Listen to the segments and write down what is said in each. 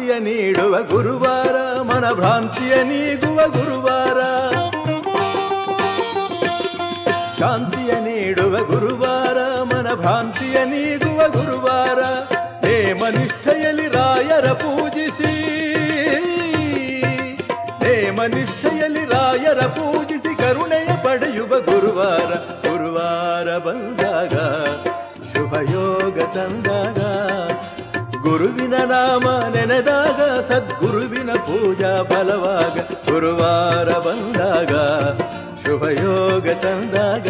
ಶಾಂತಿಯ ನೀಡುವ ಗುರುವಾರ ಮನ ಭ್ರಾಂತಿಯ ನೀಗುವ ಗುರುವಾರ. ಶಾಂತಿಯ ನೀಡುವ ಗುರುವಾರ ಮನ ಭ್ರಾಂತಿಯ ನೀಗುವ ಗುರುವಾರ. ನೇಮನಿಷ್ಠೆಯಲ್ಲಿ ರಾಯರ ಪೂಜಿಸಿ. ನೇಮನಿಷ್ಠೆಯಲ್ಲಿ ರಾಯರ ಪೂಜಿಸಿ ಕರುಣೆಯ ಪಡೆಯುವ ಗುರುವಾರ. ಗುರುವಾರ ಬಂದಾಗ, ಶುಭಯೋಗ ತಂದಾಗ ಗುರುವಿನ ನಾಮ ನೆನೆದಾಗ ಸದ್ಗುರುವಿನ ಪೂಜಾ ಫಲವಾಗ ಗುರುವಾರ ಬಂದಾಗ ಶುಭಯೋಗ ತಂದಾಗ.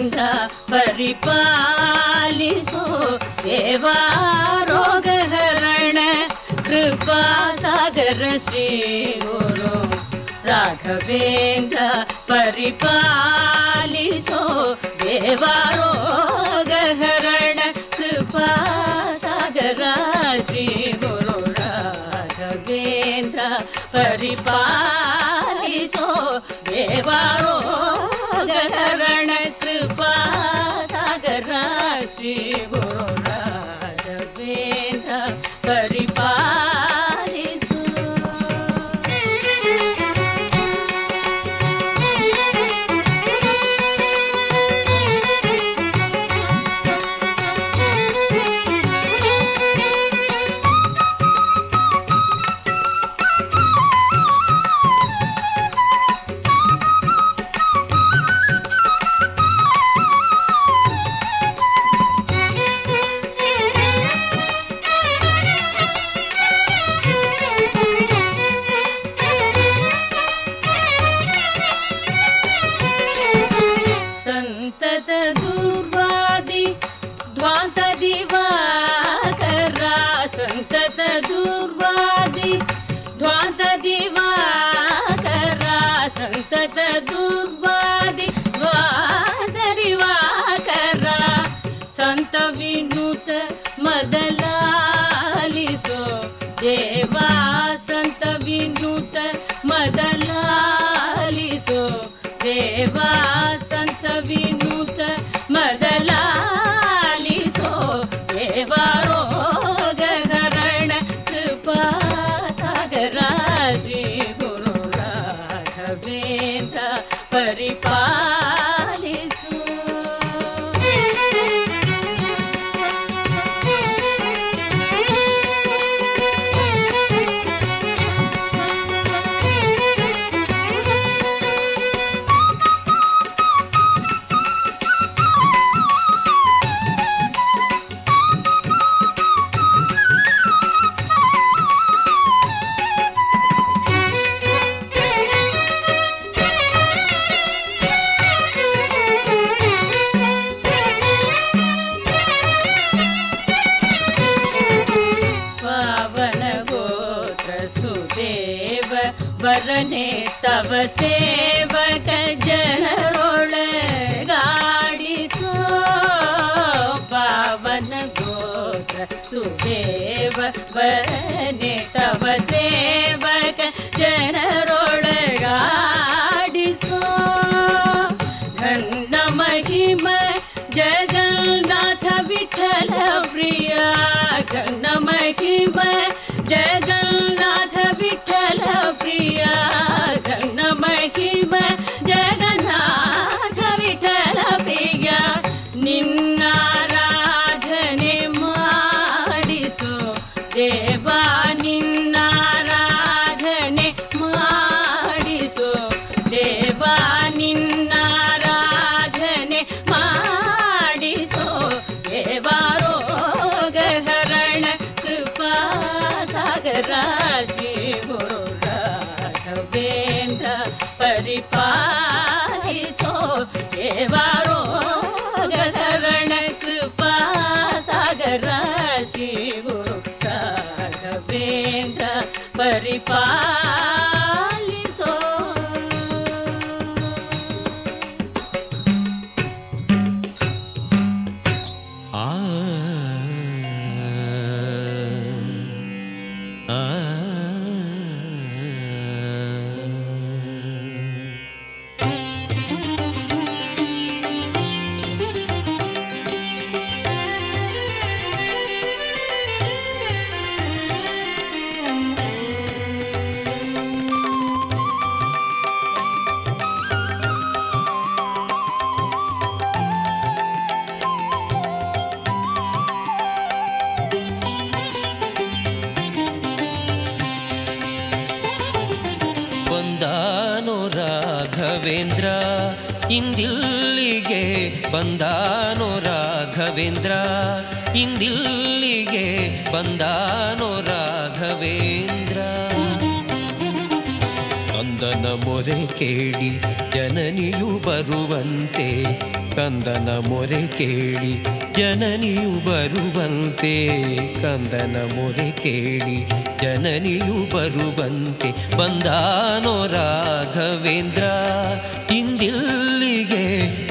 ರಾಘವೇಂದ್ರ ಪರಿಪಾಲಿಸೋ ದೇವಾ ರೋಗಹರಣ ಕೃಪಾ ಸಾಗರ ಶ್ರೀ ಗುರು ರಾಘವೇಂದ್ರ ಪರಿಪಾಲಿಸೋ ದೇವಾ ರೋಗಹರಣ ಕೃಪಾ ಸಾಗರ ಶ್ರೀ ಗುರು ರಾಘವೇಂದ್ರ ಪರಿಪಾಲಿಸೋ ದೇವಾರೋಗರಣ द्वादशदुर्वादि द्वादशि ಸೇವಕ ಜನರೊಳಗಾಡಿಸೋ ಪಾವನ ಗೋತ್ರ ಸುದೇವ ವರನೆ ತವ ಸೇವಕ ो देवारो गण कृपा सागर शिवो राघवेन्द्र परिपालिसो आ ಇಂದಿಲ್ಲಿಗೆ ಬಂದಾನೋ ರಾಘವೇಂದ್ರ. ಇಂದಿಲ್ಲಿಗೆ ಬಂದಾನೋ ರಾಘವೇಂದ್ರ. ಕಂದನ ಮೊರೆ ಕೇಳಿ ಜನನಿಯು ಬರುವಂತೆ. ಕಂದನ ಮೊರೆ ಕೇಳಿ ಜನನಿಯು ಬರುವಂತೆ. ಕಂದನ ಮೊರೆ ಕೇಳಿ ಜನನಿಯು ಬರುವಂತೆ. ಬಂದಾನೋ ರಾಘವೇಂದ್ರ. ಇಂದಿಲ್ಲಿಗೆ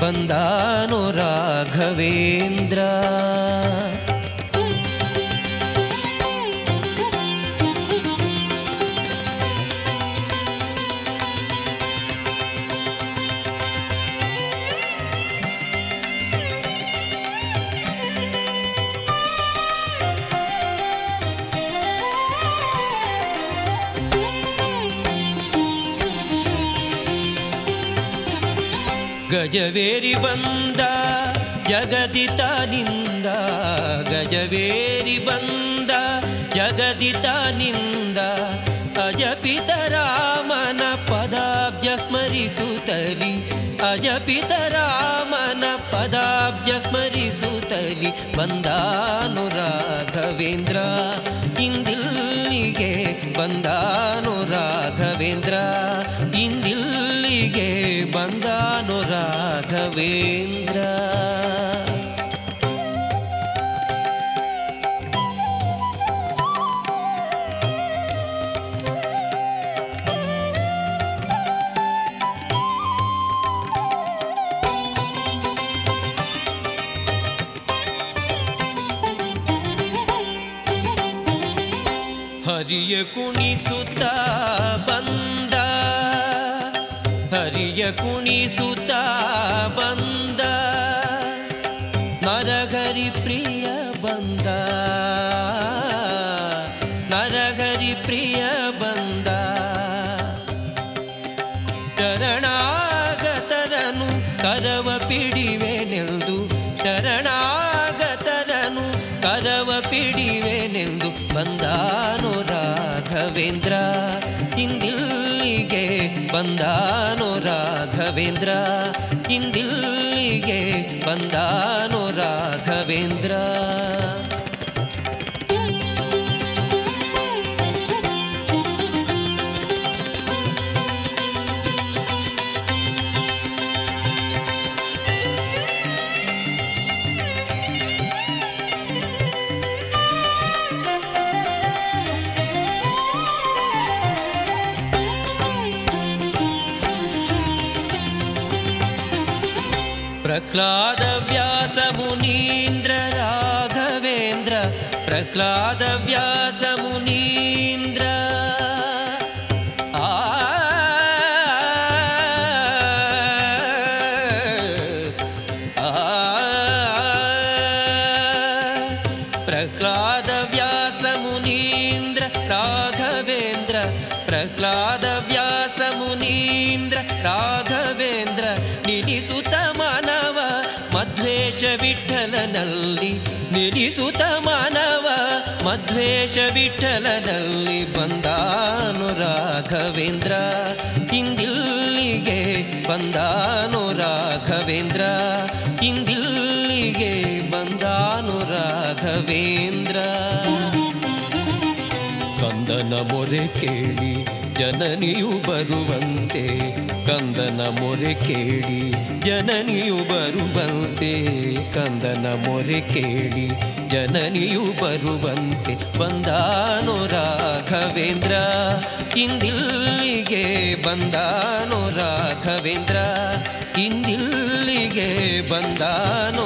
पन्दानुराघवेन्द्र ಗಜವೇರಿ ಬಂದ, ಜಗದಿತನಿಂದ, ಗಜವೇರಿ ಬಂದ, ಜಗದಿತನಿಂದ ಅಜಪಿತ ರಾಮನ ಪದಾಬ್ಜ ಸ್ಮರಿಸುತ್ತಲಿ ಅಜಪಿತ ರಾಮನ ಪದಾಬ್ಜ ಸ್ಮರಿಸುತ್ತಲಿ, ಬಂದಾನು ರಾಘವೇಂದ್ರ. ಹರಿಯ ಕುಣಿಸುತ್ತ ಬಂದ ಹರಿಯ ಕುಣಿಸುತ್ತ ಬಂದ. ಬಂದಾನೋ ಬಂದಾನು ರಾಘವೇಂದ್ರ? ಇಂದಿಲ್ಲಿಗೆ ಬಂದಾನು ರಾಘವೇಂದ್ರ? ಇಂದಿಲ್ಲಿಗೆ ಬಂದಾನು ರಾಘವೇಂದ್ರ? प्रह्लादव्यासमुनीन्द्र राघवेन्द्र प्रह्लादव्यासमुनीन्द्र। आ। प्रह्लादव्यास राघवेन्द्र प्रह्लाद ವಿಠಲನಲ್ಲಿ ನಿಲ್ಲಿಸುತ್ತ ಮಾನವ ಮಧ್ವೇಶ ವಿಠಲನಲ್ಲಿ ಬಂದಾನು ರಾಘವೇಂದ್ರ. ಇಂದಿಲ್ಲಿಗೆ ಬಂದಾನು ರಾಘವೇಂದ್ರ. ಇಂದಿಲ್ಲಿಗೆ ಬಂದಾನು ರಾಘವೇಂದ್ರ. ಕಂದನ ಮೊರೆ ಕೇಳಿ ಜನನಿಯು ಬರುವಂತೆ ಕಂದನ ಮೊರೆ ಕೇಳಿ, ಜನನಿಯು ಬರುವಂತೆ. ಕಂದನ ಮೊರೆ ಕೇಳಿ, ಜನನಿಯು ಬರುವಂತೆ. ಬಂದಾನು ರಾಘವೇಂದ್ರ, ಇಂದಿಲ್ಲಿಗೆ ಬಂದಾನು ರಾಘವೇಂದ್ರ. ಇಂದಿಲ್ಲಿಗೆ ಬಂದಾನೋ